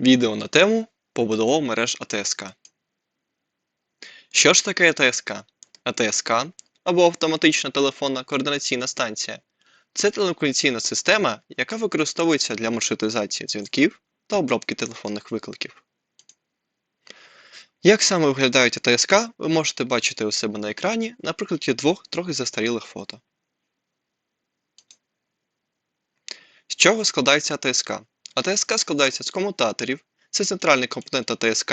Відео на тему побудова мереж АТСК. Що ж таке АТСК? АТСК або автоматична телефонна координаційна станція це телекомунікаційна система, яка використовується для маршрутизації дзвінків та обробки телефонних викликів. Як саме виглядають АТСК, ви можете бачити у себе на екрані на прикладі двох трохи застарілих фото. З чого складається АТСК? АТСК складається з комутаторів, це центральний компонент АТСК,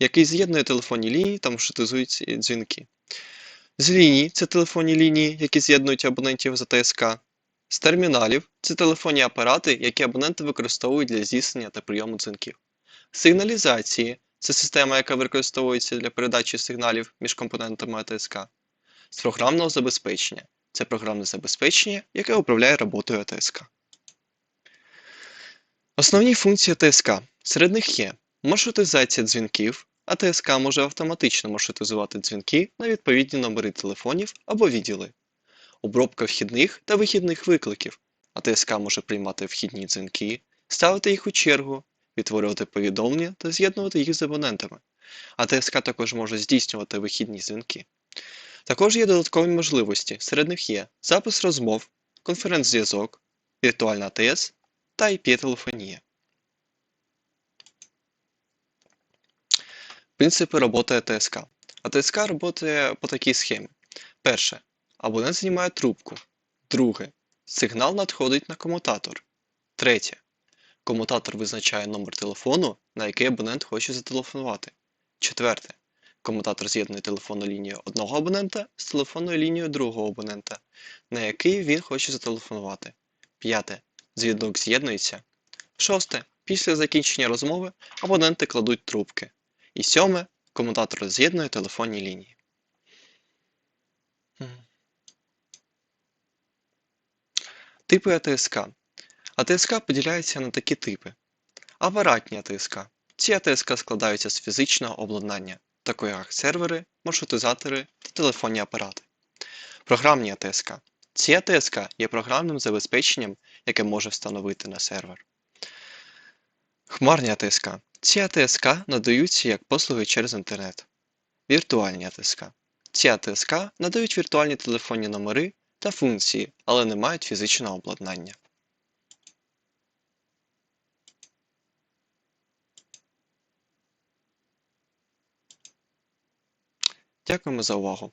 який з'єднує телефонні лінії та маршрутизує ці дзвінки. З ліній це телефонні лінії, які з'єднують абонентів з АТСК. З терміналів це телефонні апарати, які абоненти використовують для здійснення та прийому дзвінків. Сигналізації це система, яка використовується для передачі сигналів між компонентами АТСК. З програмного забезпечення це програмне забезпечення, яке управляє роботою АТСК. Основні функції АТСК. Серед них є маршрутизація дзвінків. АТСК може автоматично маршрутизувати дзвінки на відповідні номери телефонів або відділи. Обробка вхідних та вихідних викликів. АТСК може приймати вхідні дзвінки, ставити їх у чергу, відтворювати повідомлення та з'єднувати їх з абонентами. АТСК також може здійснювати вихідні дзвінки. Також є додаткові можливості. Серед них є запис розмов, конференц-зв'язок, віртуальна АТС та IP-телефонія. Принципи роботи АТСК. АТСК працює по такій схемі. Перше. Абонент знімає трубку. Друге. Сигнал надходить на комутатор. Третє. Комутатор визначає номер телефону, на який абонент хоче зателефонувати. Четверте. Комутатор з'єднує телефонну лінію одного абонента з телефонною лінією другого абонента, на який він хоче зателефонувати. П'яте. Зв'язок з'єднується. Шосте. Після закінчення розмови абоненти кладуть трубки. І сьоме. Комутатор з'єднує телефонні лінії. Типи АТСК. АТСК поділяються на такі типи. Апаратні АТСК. Ці АТСК складаються з фізичного обладнання, такої як сервери, маршрутизатори та телефонні апарати. Програмні АТСК. Ці АТСК є програмним забезпеченням, яке може встановити на сервер. Хмарні АТСК. Ці АТСК надаються як послуги через інтернет. Віртуальні АТСК. Ці АТСК надають віртуальні телефонні номери та функції, але не мають фізичного обладнання. Дякуємо за увагу!